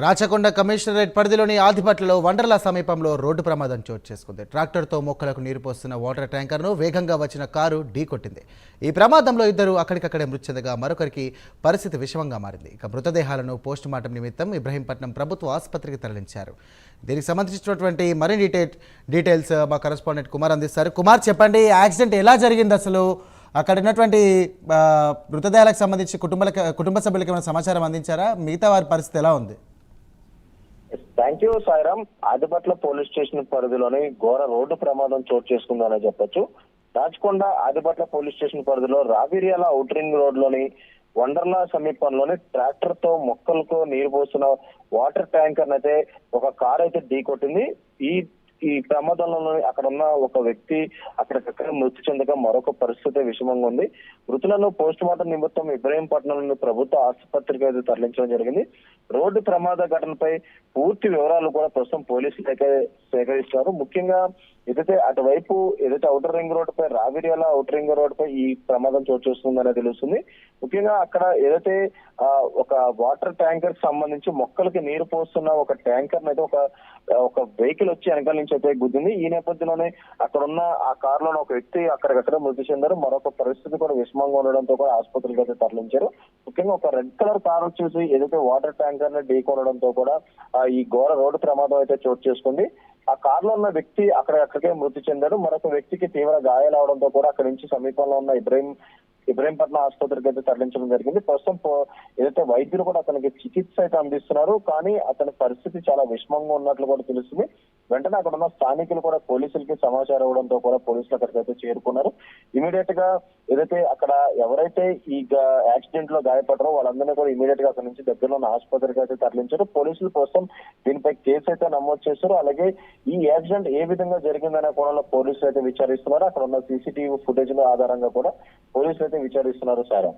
Rachakonda commissionerate పరిధిలోని ఆదిపట్లలో వండర్లా సమీపంలో road ప్రమాదం చోటు చేసుకుంది. ట్రాక్టర్తో మొక్కలకు నీరు పోస్తున్న వాటర్ ట్యాంకర్ను వేగంగా వచ్చిన కారు ఢీకొట్టింది ఈ ప్రమాదంలో ఇద్దరు అక్కడికక్కడే మృతి చెందగా మరొకరికి పరిస్థితి విషమంగా మారింది. ఇక మృతదేహాలను పోస్టుమార్టం నిమిత్తం ఇబ్రహీంపట్నం ప్రభుత్వ ఆసుపత్రికి తరలించారు. దీనికి సంబంధించినటువంటి మరిన్ని డీటెయిల్ డీటెయిల్స్ మా కరెస్పాండెంట్ కుమార్ అందిస్తారు. కుమార్ చెప్పండి యాక్సిడెంట్ ఎలా జరిగింది అసలు? అక్కడ ఉన్నటువంటి మృతదేహాలకు సంబంధించి కుటుంబాలకు కుటుంబ సభ్యులకు ఏమైనా సమాచారం అందించారా? మిగతా వారి పరిస్థితి ఎలా ఉంది? Thank you Sairam Adibatla police station పరిధిలోని ఘోర రోడ్డు ప్రమాదం చోటు చేసుకుందనే చెప్పొచ్చు. రాచకొండ ఆదిపట్ల పోలీస్ స్టేషన్ పరిధిలో రావిర్యాల ఔటరింగ్ రోడ్లోని వండర్లా సమీపంలోని ట్రాక్టర్తో మొక్కలకు నీరు పోస్తున్న వాటర్ ట్యాంకర్ అయితే ఒక కార్ అయితే ఢీకొట్టింది. ఈ ఈ ప్రమాదంలో అక్కడ ఉన్న ఒక వ్యక్తి అక్కడికక్కడ మృతి చెందగా మరొక పరిస్థితి విషమంగా ఉంది. మృతులను పోస్ట్ మార్టం నిమిత్తం ఇబ్రహీంపట్నంలోని ప్రభుత్వ ఆసుపత్రికి అయితే తరలించడం జరిగింది. రోడ్డు ప్రమాద ఘటనపై పూర్తి వివరాలు కూడా ప్రస్తుతం పోలీసులు అయితే సేకరిస్తున్నారు. ముఖ్యంగా ఏదైతే అటువైపు ఏదైతే అవుటర్ రింగ్ రోడ్ పై రావిర్యాల అవుటర్ రింగ్ రోడ్ పై ఈ ప్రమాదం చోటు చేసుకుందనే తెలుస్తుంది. ముఖ్యంగా అక్కడ ఏదైతే ఒక వాటర్ ట్యాంకర్కి సంబంధించి మొక్కలకి నీరు పోస్తున్న ఒక ట్యాంకర్ అయితే ఒక ఒక వెహికల్ వచ్చి వెనకాల నుంచి అయితే గుద్దింది. ఈ నేపథ్యంలోనే అక్కడ ఉన్న ఆ కార్ ఒక వ్యక్తి అక్కడికక్కడ మృతి చెందారు. మరొక పరిస్థితి కూడా విషమంగా ఉండడంతో కూడా ఆసుపత్రికి అయితే తరలించారు. ముఖ్యంగా ఒక రెడ్ కలర్ కార్ వచ్చేసి ఏదైతే వాటర్ ట్యాంకర్ని ఢీకొనడంతో కూడా ఈ ఘోర రోడ్డు ప్రమాదం అయితే చోటు చేసుకుంది. ఆ కార్లో ఉన్న వ్యక్తి అక్కడ అక్కడికే మృతి చెందాడు. మరొక వ్యక్తికి తీవ్ర గాయాలవడంతో కూడా అక్కడి నుంచి సమీపంలో ఉన్న ఇబ్రహీం ఇబ్రహీంపట్నం ఆసుపత్రికి అయితే తరలించడం జరిగింది. ప్రస్తుతం ఏదైతే వైద్యులు కూడా అతనికి చికిత్స అయితే అందిస్తున్నారు. కానీ అతని పరిస్థితి చాలా విషమంగా ఉన్నట్లు కూడా తెలుస్తుంది. వెంటనే అక్కడ ఉన్న స్థానికులు కూడా పోలీసులకి సమాచారం ఇవ్వడంతో కూడా పోలీసులు అక్కడికి అయితే చేరుకున్నారు. ఇమీడియట్గా ఏదైతే అక్కడ ఎవరైతే ఈ యాక్సిడెంట్లో గాయపడరో వాళ్ళందరినీ కూడా ఇమీడియట్గా అక్కడ నుంచి దగ్గరలో ఉన్న ఆసుపత్రికి అయితే తరలించారు. పోలీసులు ప్రస్తుతం దీనిపై కేసు అయితే నమోదు చేశారు. అలాగే ఈ యాక్సిడెంట్ ఏ విధంగా జరిగిందనే కోణంలో పోలీసులు అయితే విచారిస్తున్నారు. అక్కడ ఉన్న సీసీటీవీ ఫుటేజ్ ఆధారంగా కూడా పోలీసులు అయితే విచారిస్తున్నారు sir.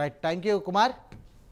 Right thank you Kumar